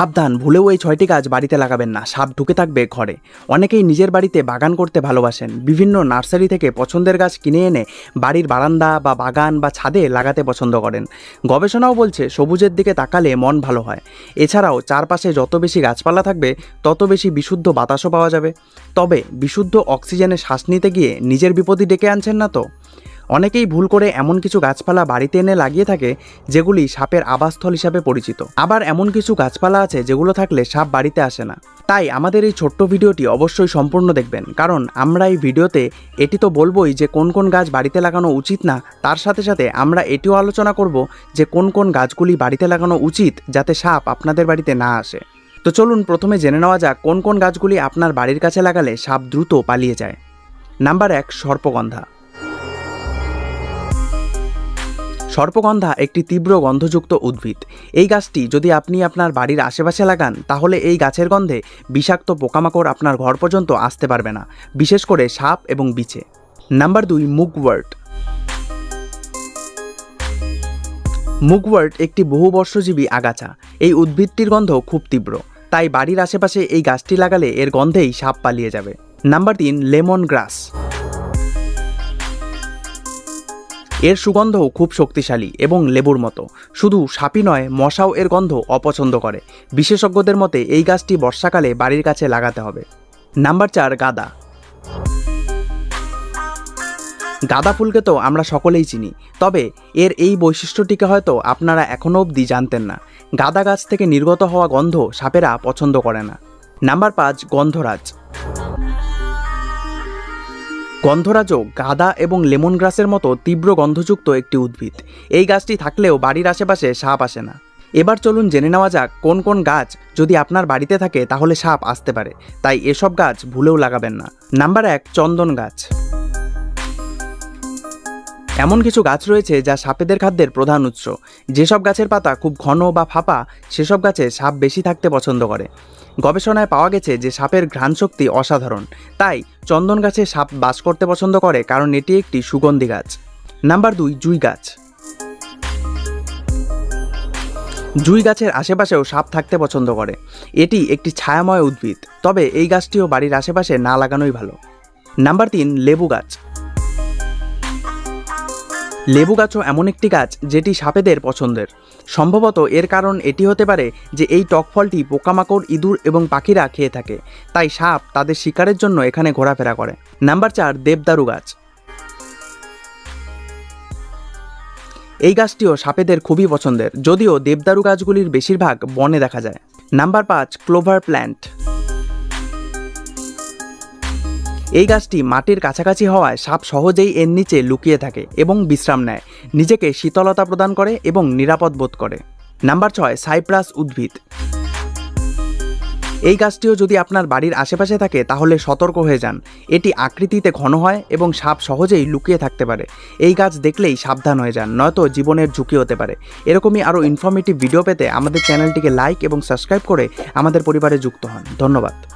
সাবধান, ভুলেও এই ছয়টি গাছ বাড়িতে লাগাবেন না। সাপ ঢুকে থাকবে ঘরে। অনেকেই নিজের বাড়িতে বাগান করতে ভালোবাসেন। বিভিন্ন নার্সারি থেকে পছন্দের গাছ কিনে এনে বাড়ির বারান্দা বা বাগান বা ছাদে লাগাতে পছন্দ করেন। গবেষণাও বলছে, সবুজের দিকে তাকালে মন ভালো হয়। এছাড়াও চারপাশে যত বেশি গাছপালা থাকবে, তত বেশি বিশুদ্ধ বাতাসও পাওয়া যাবে। তবে বিশুদ্ধ অক্সিজেনে শ্বাস নিতে গিয়ে নিজের বিপদই ডেকে আনছেন না তো? অনেকেই ভুল করে এমন কিছু গাছপালা বাড়িতে এনে লাগিয়ে থাকে যেগুলি সাপের আবাসস্থল হিসাবে পরিচিত। আবার এমন কিছু গাছপালা আছে যেগুলো থাকলে সাপ বাড়িতে আসে না। তাই আমাদের এই ছোট্ট ভিডিওটি অবশ্যই সম্পূর্ণ দেখবেন, কারণ আমরা এই ভিডিওতে এটি তো বলবোই যে কোন কোন গাছ বাড়িতে লাগানো উচিত না, তার সাথে সাথে আমরা এটিও আলোচনা করব যে কোন কোন গাছগুলি বাড়িতে লাগানো উচিত যাতে সাপ আপনাদের বাড়িতে না আসে। তো চলুন প্রথমে জেনে নেওয়া যাক কোন কোন গাছগুলি আপনার বাড়ির কাছে লাগালে সাপ দ্রুত পালিয়ে যায়। নাম্বার এক সর্পগন্ধা। সর্পগন্ধা একটি তীব্র গন্ধযুক্ত উদ্ভিদ। এই গাছটি যদি আপনি আপনার বাড়ির আশেপাশে লাগান, তাহলে এই গাছের গন্ধে বিষাক্ত পোকামাকড় আপনার ঘর পর্যন্ত আসতে পারবে না, বিশেষ করে সাপ এবং বিছে। নাম্বার দুই, মুগওয়ার্ট। মুগওয়ার্ট একটি বহুবর্ষজীবী আগাছা। এই উদ্ভিদটির গন্ধ খুব তীব্র, তাই বাড়ির আশেপাশে এই গাছটি লাগালে এর গন্ধেই সাপ পালিয়ে যাবে। নাম্বার তিন, লেমন গ্রাস। এর সুগন্ধও খুব শক্তিশালী এবং লেবুর মতো। শুধু সাপই নয়, মশাও এর গন্ধ অপছন্দ করে। বিশেষজ্ঞদের মতে, এই গাছটি বর্ষাকালে বাড়ির কাছে লাগাতে হবে। নাম্বার চার, গাদা। গাঁদা ফুলকে তো আমরা সকলেই চিনি, তবে এর এই বৈশিষ্ট্যটিকে হয়তো আপনারা এখনও অবধি জানতেন না। গাঁদা গাছ থেকে নির্গত হওয়া গন্ধ সাপেরা পছন্দ করে না। নাম্বার পাঁচ, গন্ধরাজ। গন্ধরাজও গাদা এবং লেমন গ্রাসের মতো তীব্র গন্ধযুক্ত একটি উদ্ভিদ। এই গাছটি থাকলেও বাড়ির আশেপাশে সাপ আসে না। এবার চলুন জেনে নেওয়া যাক কোন কোন গাছ যদি আপনার বাড়িতে থাকে তাহলে সাপ আসতে পারে। তাই এসব গাছ ভুলেও লাগাবেন না। নাম্বার এক, চন্দন গাছ। এমন কিছু গাছ রয়েছে যা সাপেদের খাদ্যের প্রধান উৎস। যেসব গাছের পাতা খুব ঘন বা ফাঁপা, সেসব গাছে সাপ বেশি থাকতে পছন্দ করে। গবেষণায় পাওয়া গেছে যে সাপের ঘ্রাণ শক্তি অসাধারণ। তাই চন্দন গাছে সাপ বাস করতে পছন্দ করে কারণ এটি একটি সুগন্ধি গাছ। নাম্বার দুই, জুই গাছ। জুই গাছের আশেপাশেও সাপ থাকতে পছন্দ করে। এটি একটি ছায়াময় উদ্ভিদ, তবে এই গাছটিও বাড়ির আশেপাশে না লাগানোই ভালো। নাম্বার তিন, লেবু গাছ। লেবু গাছও এমন একটি গাছ যেটি সাপেদের পছন্দের। সম্ভবত এর কারণ এটি হতে পারে যে এই টক ফলটি পোকামাকড়, ইঁদুর এবং পাখিরা খেয়ে থাকে। তাই সাপ তাদের শিকারের জন্য এখানে ঘোরাফেরা করে। নাম্বার চার, দেবদারু গাছ। এই গাছটিও সাপেদের খুবই পছন্দের, যদিও দেবদারু গাছগুলির বেশিরভাগ বনে দেখা যায়। নাম্বার পাঁচ, ক্লোভার প্ল্যান্ট। এই গাছটি মাটির কাছাকাছি হওয়ায় সাপ সহজেই এর নিচে লুকিয়ে থাকে এবং বিশ্রাম নেয়। নিজেকে শীতলতা প্রদান করে এবং নিরাপদ বোধ করে। নাম্বার ছয়, সাইপ্রাস উদ্ভিদ। এই গাছটিও যদি আপনার বাড়ির আশেপাশে থাকে, তাহলে সতর্ক হয়ে যান। এটি আকৃতিতে ঘন হয় এবং সাপ সহজেই লুকিয়ে থাকতে পারে। এই গাছ দেখলেই সাবধান হয়ে যান, নয়তো জীবনের ঝুঁকি হতে পারে। এরকমই আরও ইনফরমেটিভ ভিডিও পেতে আমাদের চ্যানেলটিকে লাইক এবং সাবস্ক্রাইব করে আমাদের পরিবারে যুক্ত হন। ধন্যবাদ।